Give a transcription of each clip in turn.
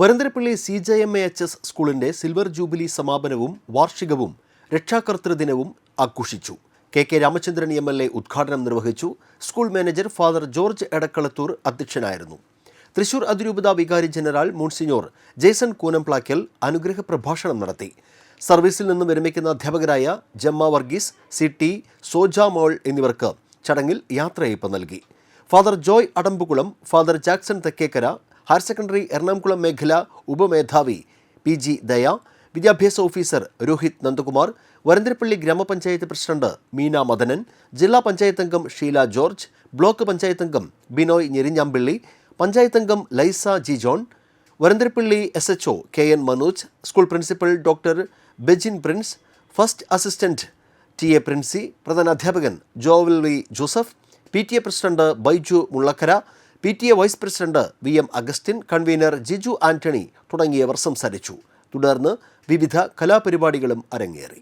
Varantharappilly C J M A H S സ്കൂളിന്റെ silver jubilee സമാപനവും വാർഷികവും രക്ഷാകർതൃ ദിനവും ആഘോഷിച്ചു. K K Ramachandran M L A ഉദ്ഘാടനം നിർവഹിച്ചു. School manager father George Edakkalathur അധ്യക്ഷനായിരുന്നു. തൃശൂർ അതിരൂപത വികാരി ജനറൽ മോൺസിഞ്ഞോർ ജേസൺ കൂനംപ്ലാക്കൽ അനുഗ്രഹ പ്രഭാഷണം നടത്തി. സർവീസിൽ നിന്ന് വിരമിക്കുന്ന അധ്യാപകരായ Jamma Varghese C T Sojamol എന്നിവർക്ക് ചടങ്ങിൽ യാത്രയയപ്പ് നൽകി. Father Joy Adambukulam father Jackson Thekkekara higher secondary Ernakulam മേഖല ഉപമേധാവി പി ജി ദയ വിദ്യാഭ്യാസ ഓഫീസർ രോഹിത് നന്ദകുമാർ വരന്തരപ്പള്ളി ഗ്രാമപഞ്ചായത്ത് പ്രസിഡന്റ് മീന മദനൻ ജില്ലാ പഞ്ചായത്ത് അംഗം ഷീല ജോർജ് ബ്ലോക്ക് പഞ്ചായത്ത് അംഗം ബിനോയ് ഞെരിഞ്ഞാമ്പിള്ളി പഞ്ചായത്ത് അംഗം Laisa G John Varantharappilly S H O K N Manoj school principal doctor Bejin Prince first assistant T A Princy പ്രധാന അധ്യാപകൻ Joval V Joseph P T A president Baiju Mullakkara P T A vice president V M Augustine convener Jiju Antony തുടങ്ങിയവർ സംസാരിച്ചു. തുടർന്ന് വിവിധ കലാപരിപാടികളും അരങ്ങേറി.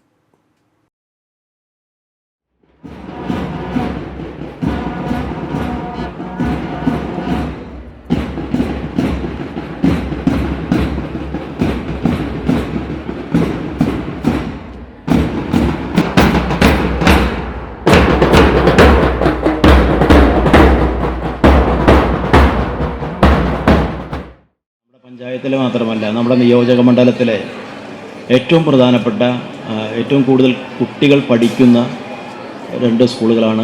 നമ്മുടെ പഞ്ചായത്തിലെ മാത്രമല്ല നമ്മുടെ നിയോജക മണ്ഡലത്തിലെ ഏറ്റവും പ്രധാനപ്പെട്ട ഏറ്റവും കൂടുതൽ കുട്ടികൾ പഠിക്കുന്ന രണ്ട് സ്കൂളുകളാണ്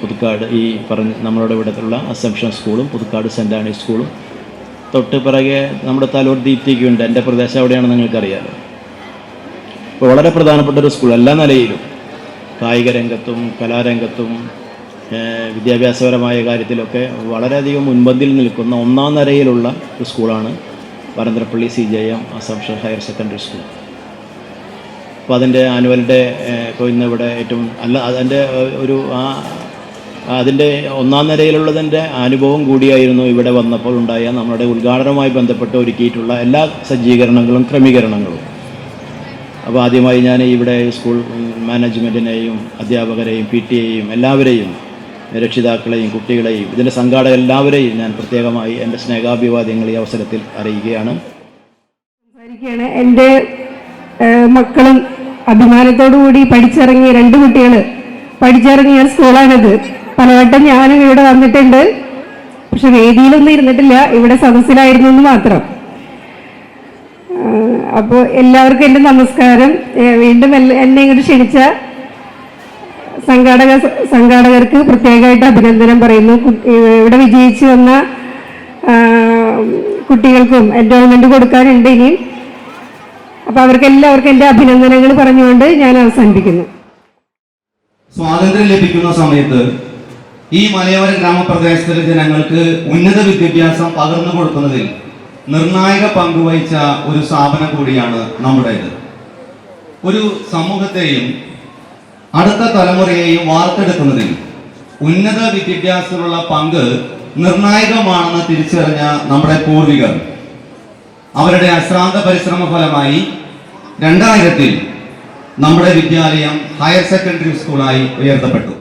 പുതുക്കാട് ഈ പറഞ്ഞ നമ്മളുടെ ഇവിടത്തുള്ള അസംഷൻ സ്കൂളും പുതുക്കാട് സെന്റ് ആണി സ്കൂളും. തൊട്ട് പിറകെ നമ്മുടെ തലൂർ ദീപ്തിക്കുണ്ട് എന്റെ പ്രദേശം എവിടെയാണെന്ന് നിങ്ങൾക്കറിയാം അപ്പോൾ വളരെ പ്രധാനപ്പെട്ട ഒരു സ്കൂൾ എല്ലാ നിലയിലും. കായിക രംഗത്തും കലാരംഗത്തും വിദ്യാഭ്യാസപരമായ കാര്യത്തിലൊക്കെ വളരെയധികം മുൻപന്തിയിൽ നിൽക്കുന്ന ഒന്നാം നിരയിലുള്ള ഒരു സ്കൂളാണ് Varantharappilly C J M Assumption higher secondary school. അപ്പോൾ അതിന്റെ ആനുവൽ ഡേ ഇന്ന് ഇവിടെ ഏറ്റവും അല്ല അതിന്റെ ഒരു ആ അതിന്റെ ഒന്നാം നിരയിലുള്ളതിന്റെ അനുഭവം കൂടിയായിരുന്നു ഇവിടെ വന്നപ്പോൾ ഉണ്ടായ നമ്മുടെ ഉദ്ഘാടനവുമായി ബന്ധപ്പെട്ട് ഒരുക്കിയിട്ടുള്ള എല്ലാ സജ്ജീകരണങ്ങളും ക്രമീകരണങ്ങളും. അപ്പോൾ ആദ്യമായി ഞാൻ ഇവിടെ സ്കൂൾ മാനേജ്മെന്റിനെയും അധ്യാപകരെയും പി ടി എയും എല്ലാവരെയും രക്ഷിതാക്കളെയും കുട്ടികളെയും ഇതിന്റെ സംഘാടക എല്ലാവരെയും ഞാൻ പ്രത്യേകമായി എന്റെ സ്നേഹാഭിവാദ്യങ്ങൾ ഈ അവസരത്തിൽ അറിയിക്കുകയാണ്. എന്റെ മക്കളും അഭിമാനത്തോടുകൂടി പഠിച്ചിറങ്ങിയ രണ്ട് കുട്ടികൾ പഠിച്ചിറങ്ങിയ സ്കൂളാണിത്. പലവട്ടം ഞാനും ഇവിടെ വന്നിട്ടുണ്ട്. പക്ഷെ വേദിയിലൊന്നും ഇരുന്നിട്ടില്ല. ഇവിടെ സദസ്സിലായിരുന്നു എന്ന് മാത്രം. അപ്പോൾ എല്ലാവർക്കും എന്റെ നമസ്കാരം. വീണ്ടും എന്നെ ഇങ്ങോട്ട് ക്ഷണിച്ച സംഘാടക സംഘാടകർക്ക് പ്രത്യേകമായിട്ട് അഭിനന്ദനം പറയുന്നു. ഇവിടെ വിജയിച്ചു വന്ന കുട്ടികൾക്കും എൻറോൾമെന്റ് കൊടുക്കാനുണ്ട് ഇനിയും. അപ്പോൾ അവർക്ക് എല്ലാവർക്കും എന്റെ അഭിനന്ദനങ്ങൾ പറഞ്ഞുകൊണ്ട് ഞാൻ അവസാനിപ്പിക്കുന്നു. സ്വാതന്ത്ര്യം ലഭിക്കുന്ന സമയത്ത് ഈ മലയോര ഗ്രാമപ്രദേശത്തിലെ ജനങ്ങൾക്ക് ഉന്നത വിദ്യാഭ്യാസം പകർന്നു കൊടുക്കുന്നതിൽ നിർണായക പങ്കുവഹിച്ച ഒരു സ്ഥാപനം കൂടിയാണ് നമ്മുടേത്. ഒരു സമൂഹത്തെയും അടുത്ത തലമുറയെയും വാർത്തെടുക്കുന്നതിൽ ഉന്നത വിദ്യാഭ്യാസത്തിലുള്ള പങ്ക് നിർണായകമാണെന്ന് തിരിച്ചറിഞ്ഞ നമ്മുടെ പൂർവികർ. അവരുടെ അശ്രാന്ത പരിശ്രമ ഫലമായി രണ്ടായിരത്തിൽ നമ്മുടെ വിദ്യാലയം ഹയർ സെക്കൻഡറി സ്കൂളായി ഉയർത്തപ്പെട്ടു.